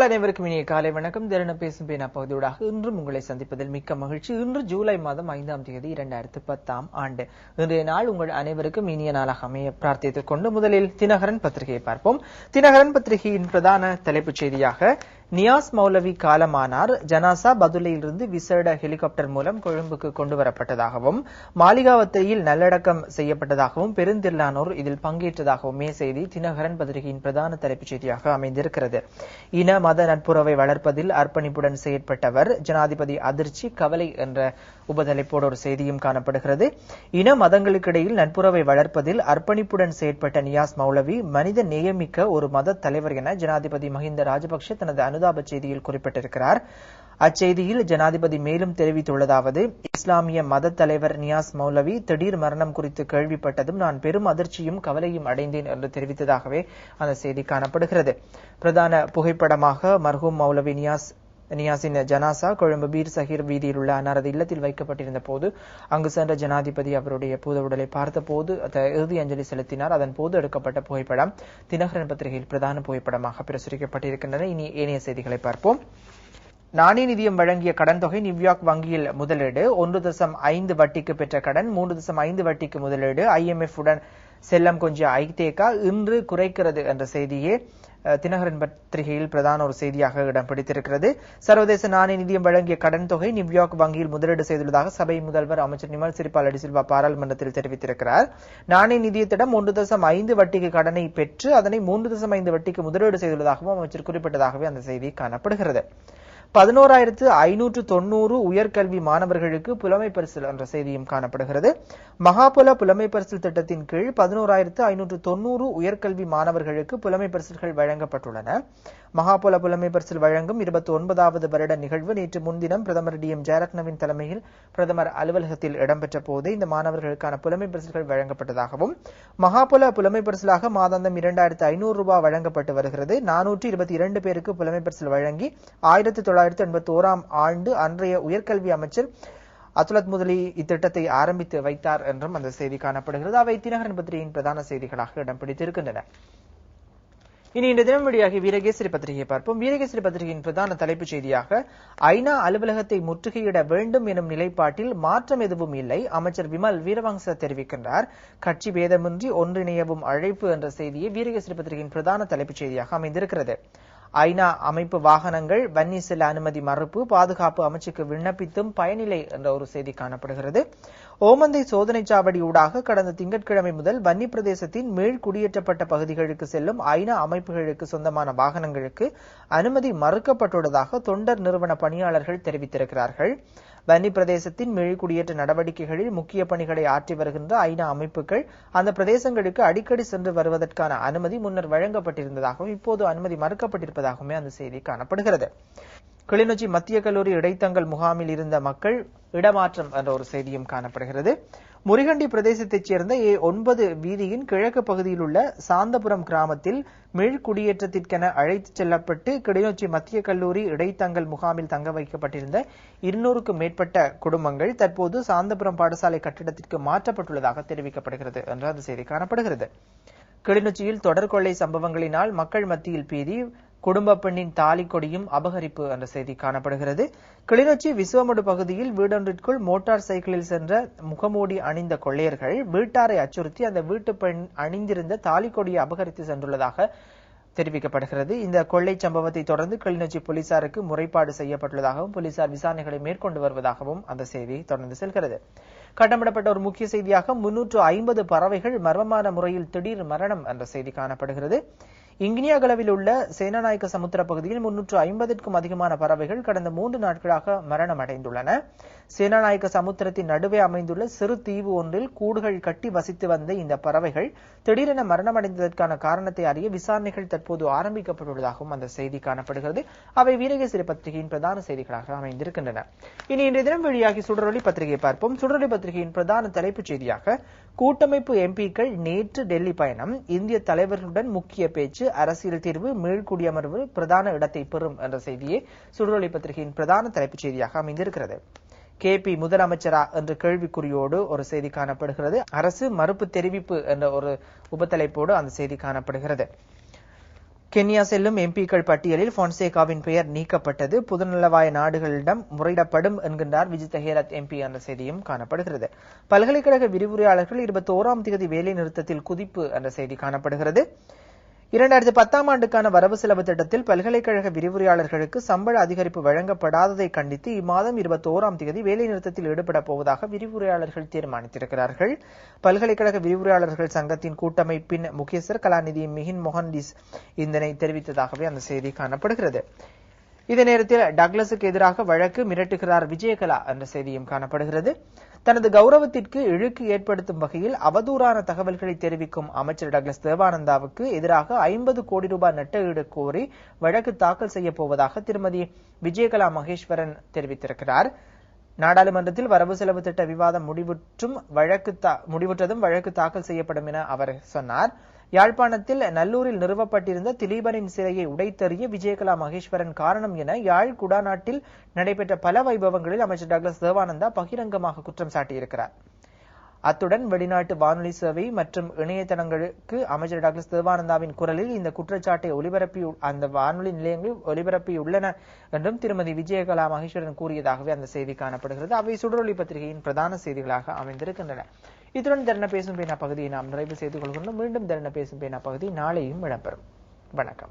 உங்கள் அனைவருக்கும் இனிய காலை வணக்கம். திறன பேசும் பேனா பகுதியூடாக இன்றும் உங்களை சந்திப்பதில் மிக்க மகிழ்ச்சி. இன்று ஜூலை மாதம் ஐந்தாம் தேதி இரண்டாயிரத்து பத்தாம் ஆண்டு. இன்றைய நாள் உங்கள் அனைவருக்கும் இனிய நாளாக அமைய பிரார்த்தித்துக் கொண்டு முதலில் தினகரன் பத்திரிகையை பார்ப்போம். தினகரன் பத்திரிகையின் பிரதான தலைப்புச் செய்தியாக நியாஸ் மௌலவி காலமானார். ஜனாசா பதுலையிலிருந்து விசேட ஹெலிகாப்டர் மூலம் கொழும்புக்கு கொண்டு வரப்பட்டதாகவும் மாளிகாவத்தையில் நல்லடக்கம் செய்யப்பட்டதாகவும் பெருந்திரளானோர் இதில் பங்கேற்றதாகவுமே செய்தி தினகரன் பத்திரிகையின் பிரதான தலைப்புச் செய்தியாக அமைந்திருக்கிறது. இன மத நட்புறவை வளர்ப்பதில் அர்ப்பணிப்புடன் செயற்பட்டவர் ஜனாதிபதி அதிர்ச்சி கவலை என்ற உபதலைப்போடு ஒரு செய்தியும் காணப்படுகிறது. இன மதங்களுக்கிடையில் நட்புறவை வளர்ப்பதில் அர்ப்பணிப்புடன் செயற்பட்ட நியாஸ் மௌலவி மனித நேயமிக்க ஒரு மத தலைவர் என ஜனாதிபதி மஹிந்த ராஜபக்சே தனது அனுதாபச் செய்தியில் குறிப்பிட்டிருக்கிறார். அச்செய்தியில் ஜனாதிபதி மேலும் தெரிவித்துள்ளதாவது இஸ்லாமிய மத தலைவர் நியாஸ் மௌலவி திடீர் மரணம் குறித்து கேள்விப்பட்டதும் நான் பெரும் அதிர்ச்சியும் கவலையும் அடைந்தேன் என்று தெரிவித்ததாகவே அந்த செய்தி காணப்படுகிறது. பிரதான புகைப்படமாக மர்ஹூம் மௌலவி நியாஸ் நியாசின் ஜனாசா கொழும்பு பீர் சஹீர் வீதியில் உள்ள அன்னாரது இல்லத்தில் வைக்கப்பட்டிருந்த போது அங்கு சென்ற ஜனாதிபதி அவருடைய பூத உடலை பார்த்தபோது இறுதி அஞ்சலி செலுத்தினார். அதன் போது எடுக்கப்பட்ட புகைப்படம் தினகரன் பத்திரிகையில் பிரதான புகைப்படமாக பிரசுரிக்கப்பட்டிருக்கின்றன. இனி ஏனைய செய்திகளை பார்ப்போம். நாணய நிதியம் வழங்கிய கடன் தொகை நியூயார்க் வங்கியில் முதலீடு ஒன்று தசம் ஐந்து வட்டிக்கு பெற்ற கடன் மூன்று தசம் ஐந்து வட்டிக்கு முதலீடு. ஐஎம்எஃப் உடன் செல்லம் கொஞ்சம் ஐதேகா. இன்று குறைக்கிறது என்ற செய்தியே தினகரன் பத்திரிகையில் பிரதான ஒரு செய்தியாக இடம் பிடித்திருக்கிறது. சர்வதேச நாணய நிதியம் வழங்கிய கடன் தொகை நியூயார்க் வங்கியில் முதலீடு செய்துள்ளதாக சபை முதல்வர் அமைச்சர் நிமல் சிறிபால் அடிசில்வா பாராளுமன்றத்தில் தெரிவித்திருக்கிறார். நாணய நிதியத்திடம் ஒன்று தசம் ஐந்து வட்டிக்கு கடனை பெற்று அதனை மூன்று தசம் ஐந்து வட்டிக்கு முதலீடு செய்துள்ளதாகவும் அமைச்சர் குறிப்பிட்டதாகவே அந்த செய்தி காணப்படுகிறது. பதினோராயிரத்து ஐநூற்று தொன்னூறு உயர்கல்வி மாணவர்களுக்கு புலமை பரிசில் என்ற செய்தியும் காணப்படுகிறது. மகாபுல புலமை பரிசில் திட்டத்தின் கீழ் பதினோராயிரத்து ஐநூற்று தொன்னூறு உயர்கல்வி மாணவர்களுக்கு புலமை பரிசில்கள் வழங்கப்பட்டுள்ளன. மகாபுல புலமை பரிசில் வழங்கும் இருபத்தி ஒன்பதாவது வருட நிகழ்வு நேற்று முன்தினம் பிரதமர் டி எம் ஜெயரத்னவின் தலைமையில் பிரதமர் அலுவலகத்தில் இடம்பெற்ற போது இந்த மாணவர்களுக்கான புலமை பரிசில்கள் வழங்கப்பட்டதாகவும் மகாபுல புலமை பரிசிலாக மாதாந்தம் இரண்டாயிரத்து ஐநூறு ரூபாய் வழங்கப்பட்டு வருகிறது. நானூற்று இருபத்தி இரண்டு பேருக்கு புலமை பரிசில் வழங்கி ஆயிரத்தி தொள்ளாயிரத்தி எண்பத்தி ஓராம் ஆண்டு அன்றைய உயர்கல்வி அமைச்சர் அத்துலத் முதலி இத்திட்டத்தை ஆரம்பித்து வைத்தார் என்றும் அந்த செய்தி காணப்படுகிறது. அவை தினகரன் பத்திரிகையின் பிரதான செய்திகளாக இடம் பிடித்திருக்கின்றன. இனி இந்த தினம் வழியாகி வீரகேசரி பத்திரிகையை பார்ப்போம். வீரகேசரி பத்திரிகையின் பிரதான தலைப்புச் செய்தியாக ஐநா அலுவலகத்தை முற்றுகையிட வேண்டும் எனும் நிலைப்பாட்டில் மாற்றம் எதுவும் இல்லை அமைச்சர் விமல் வீரவங்ச தெரிவிக்கின்றார். கட்சி பேதமின்றி ஒன்றிணையவும் அழைப்பு என்ற செய்தியை வீரகேசரி பத்திரிகையின் பிரதான தலைப்புச் செய்தியாக அமைந்திருக்கிறது. ஐநா அமைப்பு வாகனங்கள் வன்னி செல்ல அனுமதி மறுப்பு பாதுகாப்பு அமைச்சுக்கு விண்ணப்பித்தும் பயனில்லை என்ற ஒரு செய்தி காணப்படுகிறது. ஓமந்தை சோதனை சாவடி ஊடாக கடந்த திங்கட்கிழமை முதல் வன்னி பிரதேசத்தின் மீள் குடியேற்றப்பட்ட பகுதிகளுக்கு செல்லும் ஐநா அமைப்புகளுக்கு சொந்தமான வாகனங்களுக்கு அனுமதி மறுக்கப்பட்டுள்ளதாக தொண்டர் நிறுவன பணியாளர்கள் தெரிவித்திருக்கிறார்கள். பனி பிரதேசத்தின் மீள்குடியேற்ற நடவடிக்கைகளில் முக்கிய பணிகளை ஆற்றி வருகின்ற ஐநா அமைப்புகள் அந்த பிரதேசங்களுக்கு அடிக்கடி சென்று வருவதற்கான அனுமதி முன்னர் வழங்கப்பட்டிருந்ததாகவும் இப்போது அனுமதி மறுக்கப்பட்டிருப்பதாகவுமே அந்த செய்தி காணப்படுகிறது. கிளிநொச்சி மத்திய கல்லூரி இடைத்தங்கள் முகாமில் இருந்த மக்கள் இடமாற்றம் என்ற ஒரு செய்தியும் காணப்படுகிறது. முருகண்டி பிரதேசத்தைச் சேர்ந்த ஏ ஒன்பது வீதியின் கிழக்கு பகுதியில் உள்ள சாந்தபுரம் கிராமத்தில் மீள் குடியேற்றத்திற்கென அழைத்துச் செல்லப்பட்டு கிளிநொச்சி மத்திய கல்லூரி இடைத்தங்கல் முகாமில் தங்க வைக்கப்பட்டிருந்த இருநூறுக்கும் மேற்பட்ட குடும்பங்கள் தற்போது சாந்தபுரம் பாடசாலை கட்டிடத்திற்கு மாற்றப்பட்டுள்ளதாக தெரிவிக்கப்படுகிறது என்று அந்த செய்தி காணப்படுகிறது. கிளிநொச்சியில் தொடர்கொள்ளை சம்பவங்களினால் மக்கள் மத்தியில் பீதி குடும்ப பெண்ணின் தாலி கொடியும் அபகரிப்பு என்ற செய்தி காணப்படுகிறது. கிளிநொச்சி விசுவமுடு பகுதியில் வீடொன்றிற்குள் மோட்டார் சைக்கிளில் சென்ற முகமூடி அணிந்த கொள்ளையர்கள் வீட்டாரை அச்சுறுத்தி அந்த வீட்டு பெண் அணிந்திருந்த தாலி கொடியை அபகரித்து சென்றுள்ளதாக தெரிவிக்கப்படுகிறது. இந்த கொள்ளை சம்பவத்தை தொடர்ந்து கிளிநொச்சி போலீசாருக்கு முறைப்பாடு செய்யப்பட்டுள்ளதாகவும் போலீசார் விசாரணைகளை மேற்கொண்டு வருவதாகவும் அந்த செய்தி தொடர்ந்து செல்கிறது. கட்டமிடப்பட்ட ஒரு முக்கிய செய்தியாக முன்னூற்று ஐம்பது பறவைகள் மர்மமான முறையில் திடீர் மரணம் என்ற செய்தி காணப்படுகிறது. இங்கினியாகலவில் உள்ள சேனநாயக்க சமுத்திர பகுதியில் முன்னூற்று ஐம்பதற்கும் அதிகமான பறவைகள் கடந்த மூன்று நாட்களாக மரணம் அடைந்துள்ளன சேனநாயக்க சமுத்திரத்தின் நடுவே அமைந்துள்ள சிறு தீவு ஒன்றில் கூடுகள் கட்டி வசித்து வந்த இந்த பறவைகள் திடீரென மரணமடைந்ததற்கான காரணத்தை அறிய விசாரணைகள் தற்போது ஆரம்பிக்கப்பட்டுள்ளதாகவும் அந்த செய்தி காணப்படுகிறது. அவை வீரகேசரி பத்திரிகையின் பிரதான செய்திகளாக அமைந்திருக்கின்றன. இனி இன்றைய தினம் வெளியாகி சுடரொலி பத்திரிகையை பார்ப்போம். சுடரொலி பத்திரிகையின் பிரதான தலைப்புச் செய்தியாக கூட்டமைப்பு எம்பிக்கள் நேற்று டெல்லி பயணம். இந்திய தலைவர்களுடன் முக்கிய பேச்சு அரசியல் தீர்வு மீள்குடியமர்வு பிரதான இடத்தை பெறும் என்ற செய்தியே சுடரொலி பத்திரிகையின் பிரதான தலைப்புச் செய்தியாக அமைந்திருக்கிறது. கே. பி. முதலமைச்சரா என்ற கேள்விக்குறியோடு ஒரு செய்தி காணப்படுகிறது. அரசு மறுப்பு தெரிவிப்பு என்ற ஒரு உபத்தலைப்போடு அந்த செய்தி காணப்படுகிறது. கென்யா செல்லும் எம்பிக்கள் பட்டியலில் பொன்சேகாவின் பெயர் நீக்கப்பட்டது. புதுநலவாய நாடுகளிடம் முறையிடப்படும் என்கின்றார் விஜித் ஹேரத் எம்பி என்ற செய்தியும் காணப்படுகிறது. பல்கலைக்கழக விரிவுரையாளர்கள் இருபத்தி ஓராம் தேதி வேலை நிறுத்தத்தில் குதிப்பு என்ற செய்தி காணப்படுகிறது. இரண்டாயிரத்தி பத்தாம் ஆண்டுக்கான வரவு செலவு திட்டத்தில் பல்கலைக்கழக விரிவுரையாளர்களுக்கு சம்பள அதிகரிப்பு வழங்கப்படாததை கண்டித்து இம்மாதம் இருபத்தி ஓராம் தேதி வேலைநிறுத்தத்தில் ஈடுபடப் போவதாக விரிவுரையாளர்கள் தீர்மானித்திருக்கிறார்கள். பல்கலைக்கழக விரிவுரையாளர்கள் சங்கத்தின் கூட்டமைப்பின் முக்கியஸ்தர் கலாநிதி மிகின் மொஹன்டிஸ் இதனை தெரிவித்ததாகவே அந்த செய்தி காணப்படுகிறது. இதே நேரத்தில் டக்ளஸுக்கு எதிராக வழக்கு மிரட்டுகிறார் விஜயகலா என்ற செய்தியும் காணப்படுகிறது. தனது கௌரவத்திற்கு இழுக்கு ஏற்படுத்தும் வகையில் அவதூறான தகவல்களை தெரிவிக்கும் அமைச்சர் டக்ளஸ் தேவானந்தாவுக்கு எதிராக ஐம்பது கோடி ரூபாய் நட்டஈடு கோரி வழக்கு தாக்கல் செய்யப் போவதாக திருமதி விஜயகலா மகேஸ்வரன் தெரிவித்திருக்கிறார். நாடாளுமன்றத்தில் வரவு செலவு திட்ட விவாதம் முடிவுற்றும் வழக்கு முடிவுற்றதும் வழக்கு தாக்கல் செய்யப்படும் என அவர் சொன்னார். யாழ்ப்பாணத்தில் நல்லூரில் நிறுவப்பட்டிருந்த திலீபனின் சிலையை உடைத்தறிய விஜயகலா மகேஸ்வரன் காரணம் என யாழ் குடாநாட்டில் நடைபெற்ற பல வைபவங்களில் அமைச்சர் டாக்டர் தேவானந்தா பகிரங்கமாக குற்றம் சாட்டியிருக்கிறார். அத்துடன் வெளிநாட்டு வானொலி சேவை மற்றும் இணையதளங்களுக்கு அமைச்சர் டாக்டர் தேவானந்தாவின் குரலில் இந்த குற்றச்சாட்டை ஒலிபரப்பி அந்த வானொலி நிலையங்கள் ஒலிபரப்பியுள்ளன என்றும் திருமதி விஜயகலா மகேஸ்வரன் கூறியதாகவே அந்த செய்தி காணப்படுகிறது. அவை சுடரொலி பத்திரிகையின் பிரதான செய்திகளாக அமைந்திருக்கின்றன. இத்துடன் தருண பேசும் பேனா பகுதியை நாம் நிறைவு செய்து கொள்கின்றோம். மீண்டும் தருண பேசும் பேனா பகுதி நாளையும் இடம்பெறும். வணக்கம்.